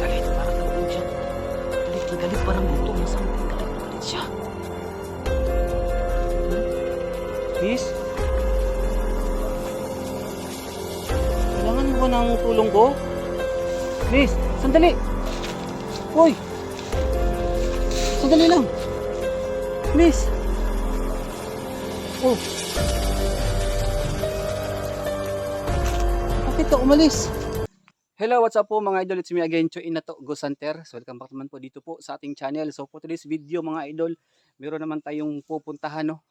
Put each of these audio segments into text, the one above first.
galit na. Parang nabulog siya. Galit na. Parang buto ng something. Galit na galit siya. Miss? Kailangan mo ba ng tulong ko? Miss, sandali! Hoy! Sandali lang! Miss! Oh! Bakit ka umalis? Hello, what's up po mga idol? It's me again, Choi Inato Gosanter. So, welcome back naman po dito po sa ating channel. So, for today's video mga idol, meron naman tayong pupuntahan, no?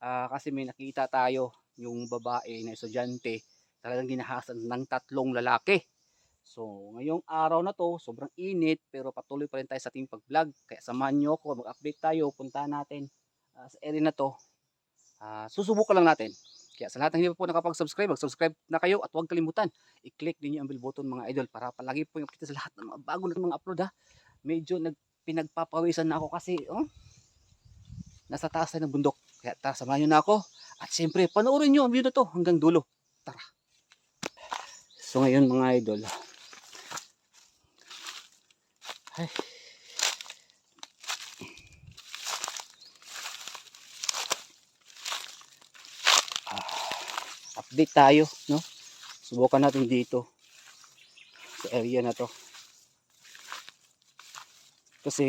Ah, kasi may nakita tayo yung babae na estudyante talagang ginahasan ng tatlong lalaki. So, ngayong araw na to, sobrang init pero patuloy pa rin tayo sa ating pag-vlog. Kaya samahan nyo ako, mag-update tayo, punta natin ah, sa area na to. Ah, susubukan lang natin. Kaya sa lahat ng hindi po nakapag-subscribe, mag-subscribe na kayo at huwag kalimutan, i-click din yung bell button mga idol para palagi po yung kita sa lahat ng mga bago na mga upload ha. Medyo nag, pinagpapawisan na ako kasi, oh, nasa taas tayo ng bundok. Kaya tara, samahan nyo na ako. At siyempre, panoorin nyo ang video na to hanggang dulo. Tara. So ngayon mga idol. Ay. Update tayo, no? Subukan natin dito sa area na to. Kasi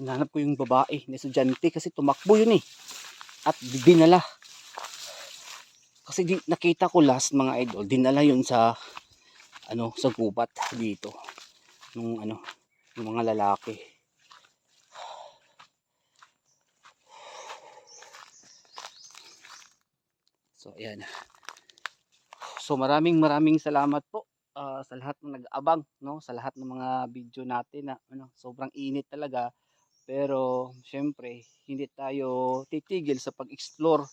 Hinanap ko yung babae na estudyante kasi tumakbo yun eh. At dinala. Kasi di, nakita ko last mga idol, dinala yun sa ano, sa gubat dito. Nung ano, yung mga lalaki. So, ayan. So, maraming maraming salamat po ah, sa lahat ng nag-abang, no? Sa lahat ng mga video natin na ano, sobrang init talaga. Pero syempre, hindi tayo titigil sa pag-explore,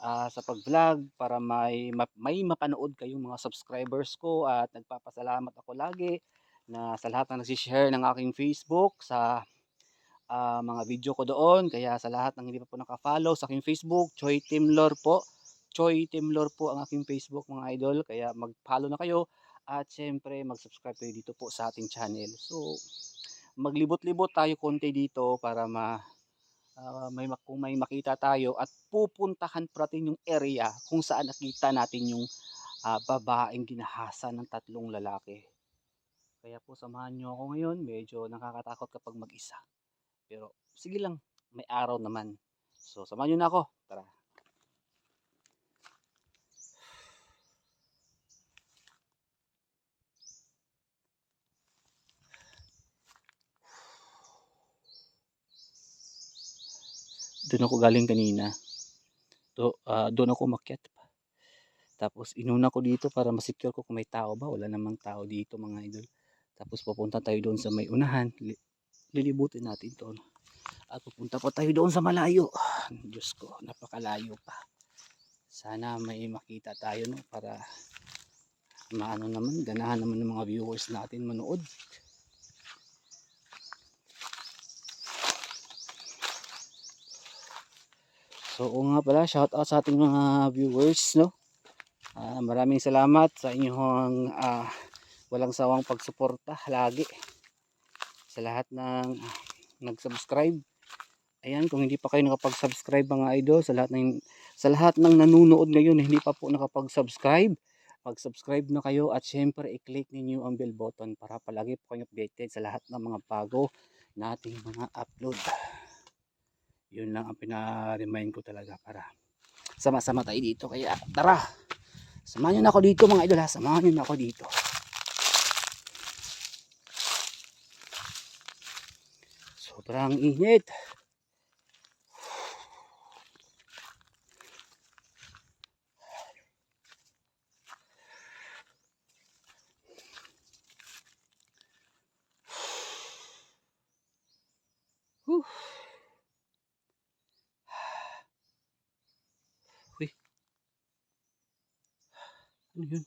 ah, sa pag-vlog para may ma- may mapanood kayong mga subscribers ko at nagpapasalamat ako lagi na sa lahat ng nagsi-share ng aking Facebook sa ah, mga video ko doon. Kaya sa lahat ng hindi pa po naka-follow sa aking Facebook, Choi Timlor po. Choi Timlor po ang aking Facebook mga idol. Kaya mag-follow na kayo at syempre mag-subscribe kayo dito po sa ating channel. So, maglibot-libot tayo konti dito para ma ah, may kung may makita tayo at pupuntahan natin yung area kung saan nakita natin yung ah, babaeng ginahasa ng tatlong lalaki. Kaya po samahan nyo ako ngayon, medyo nakakatakot kapag mag-isa. Pero sige lang, may araw naman. So samahan nyo na ako, tara. Doon ako galing kanina. Do, ah, doon ako makyat pa. Tapos inuna ko dito para masecure ko kung may tao ba. Wala namang tao dito mga idol. Tapos pupunta tayo doon sa may unahan. Li- lilibutin natin to. At pupunta pa tayo doon sa malayo. Diyos ko, napakalayo pa. Sana may makita tayo no para maano naman, ganahan naman ng mga viewers natin manood. So, oo nga pala, shout out sa ating mga viewers, no? Ah, maraming salamat sa inyong ah, walang sawang pagsuporta lagi sa lahat ng ah, nag-subscribe. Ayan, kung hindi pa kayo nakapag-subscribe mga idol, sa lahat ng sa lahat ng nanonood ngayon hindi pa po nakapag-subscribe, mag-subscribe na kayo at syempre i-click ninyo ang bell button para palagi po kayo updated sa lahat ng mga bago nating mga upload. Yun lang ang pina-remind ko talaga para sama-sama tayo dito. Kaya tara, samahan nyo na ako dito mga idol ha, samahan nyo na ako dito. Sobrang init. Yun?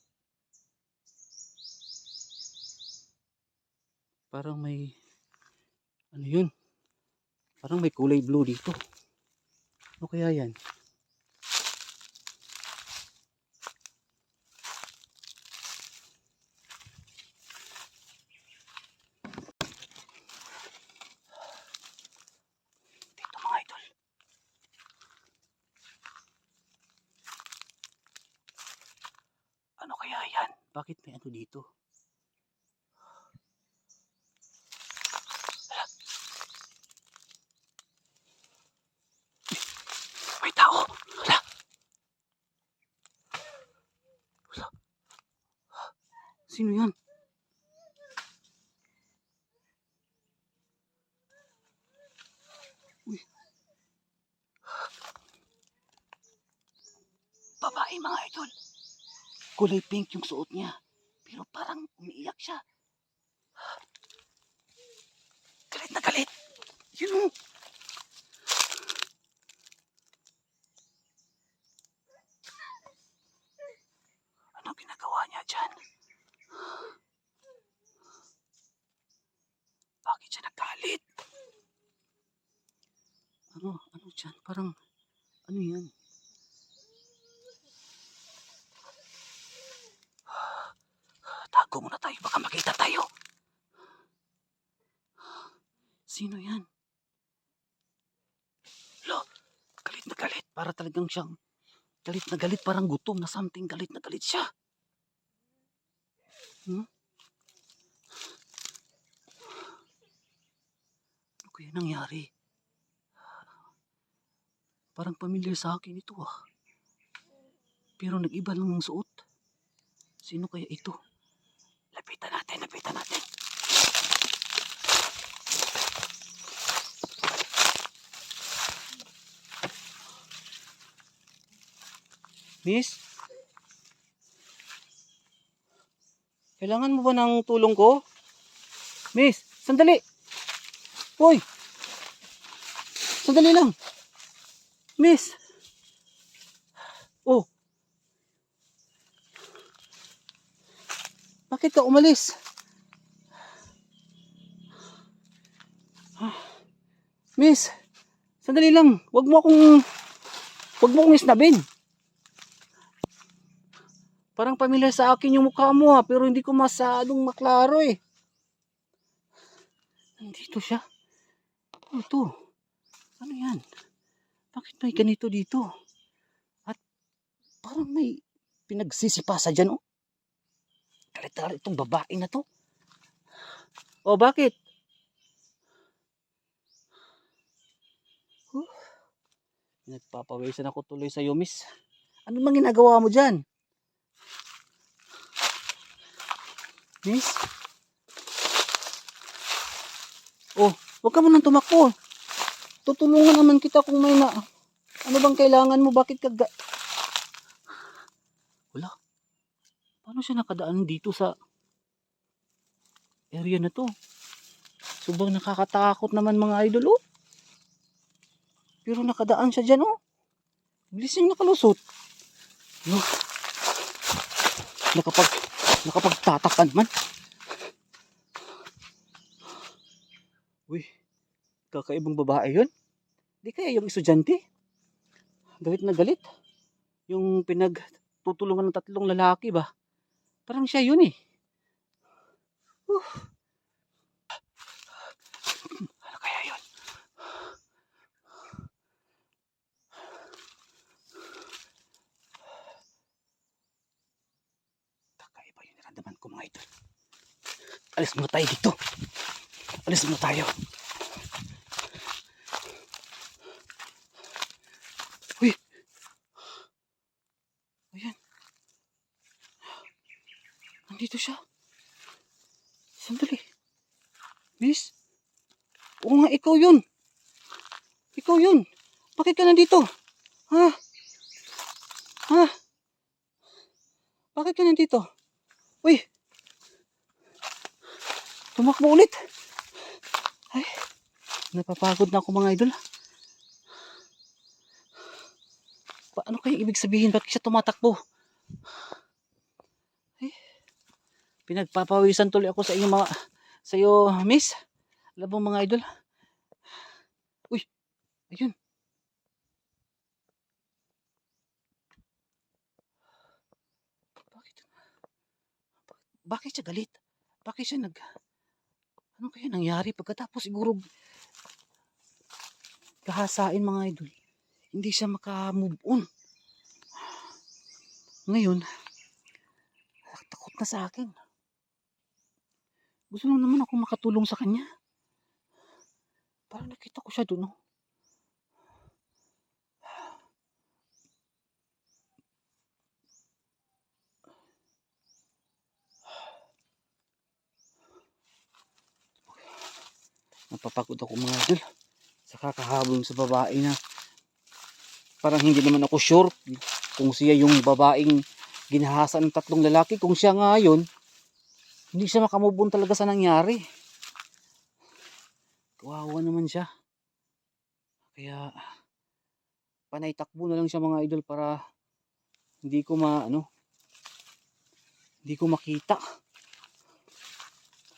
Parang may ano yun? Parang may kulay blue dito. Ano kaya yan? Dito mga idol. Ano kaya yan? Bakit may ano dito? May tao. Wala. Sino yan? Uy. Babae mga idol. Kulay pink yung suot niya. Pero parang umiiyak siya. Galit na galit. Yun o. Ano ginagawa niya dyan? Bakit siya nagalit? Ano? Ano dyan? Parang, ano yan? Tago muna tayo, baka makita tayo. Sino yan? Lo, galit na galit. Para talagang siyang galit na galit, parang gutom na something galit na galit siya. Hmm? Ano kaya nangyari? Parang pamilyar sa akin ito ah. Pero nag-iba lang ng suot. Sino kaya ito? Lapitan natin, lapitan natin. Miss? Kailangan mo ba ng tulong ko? Miss, sandali. Hoy. Sandali lang. Miss. Oh. Bakit ka umalis? Ah. Miss, sandali lang. Huwag mo akong Huwag mo akong isnabin. Parang pamilyar sa akin yung mukha mo ha, pero hindi ko masyadong maklaro eh. Nandito siya. Oh, ito. Ano yan? Bakit may ganito dito? At parang may pinagsisipasa dyan, oh. Galit-galit itong babae na to. Oh, bakit? Huh. Nagpapawisan ako tuloy sa iyo, miss. Ano bang ginagawa mo dyan? Miss? Oh, wag ka mo nang tumakbo. Tutulungan naman kita kung may na... Ano bang kailangan mo? Bakit ka... Ga... Wala. Paano siya nakadaan dito sa area na to? Sobrang nakakatakot naman mga idol, oh. Pero nakadaan siya dyan, oh. Bilis niyang nakalusot. No. Nakapag, nakapagtatak ka naman. Uy, kakaibang babae yun. Di kaya yung estudyante? Galit na galit. Yung pinagtutulungan ng tatlong lalaki ba? Parang siya yun eh. Uh. Ano kaya yun? Kakaiba yung naramdaman ko mga idol. Alis muna tayo dito. Alis muna tayo. Uy! Ayan. Nandito siya. Sandali. Miss? Oo nga, ikaw yun. Ikaw yun. Bakit ka nandito? Ha? Ha? Bakit ka nandito? Uy! Tumakbo ulit. Ay, napapagod na ako mga idol. Pa, ano kaya ibig sabihin? Bakit siya tumatakbo? Ay, pinagpapawisan tuloy ako sa inyo mga, sa iyo miss. Alam mga idol. Uy, ayun. Bakit? bakit siya galit? Bakit siya nag ano kaya nangyari pagkatapos siguro kahasain mga idol. Hindi siya maka-move on. Ngayon, takot na sa akin. Gusto lang naman ako makatulong sa kanya. Parang nakita ko siya doon, no? Napapagod ako mga idol. Sa kakahabol sa babae na parang hindi naman ako sure kung siya yung babaeng ginahasa ng tatlong lalaki. Kung siya nga yun, hindi siya makamubon talaga sa nangyari. Kawawa naman siya. Kaya panay takbo na lang siya mga idol para hindi ko ma ano hindi ko makita.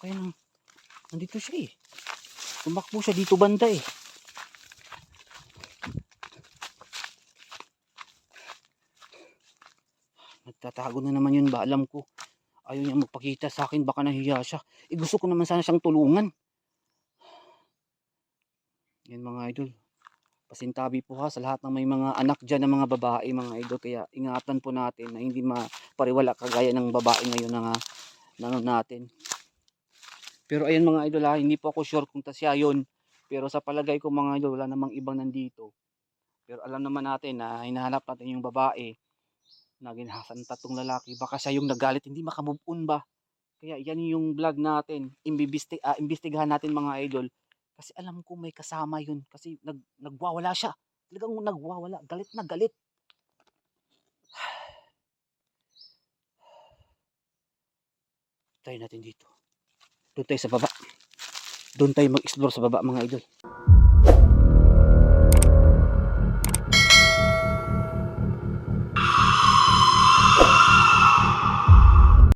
Kaya nandito siya eh. Tumakbo siya dito banda eh. Nagtatago na naman yun ba? Alam ko. Ayaw niya magpakita sa akin. Baka nahiya siya. Eh gusto ko naman sana siyang tulungan. Yan mga idol. Pasintabi po ha sa lahat ng may mga anak dyan ng mga babae mga idol. Kaya ingatan po natin na hindi mapariwala kagaya ng babae ngayon na nga na natin. Pero ayan mga idol ha, hindi po ako sure kung tasya yun. Pero sa palagay ko mga idol, wala namang ibang nandito. Pero alam naman natin na hinahanap natin yung babae na ginahasan ng tatlong lalaki. Baka siya yung nagalit, hindi makamove on ba? Kaya yan yung vlog natin. Imbibiste, ah, imbestigahan natin mga idol. Kasi alam ko may kasama yun. Kasi nag, nagwawala siya. Talagang nagwawala. Galit na galit. Tayo natin dito. Doon tayo sa baba. Doon tayo mag-explore sa baba mga idol.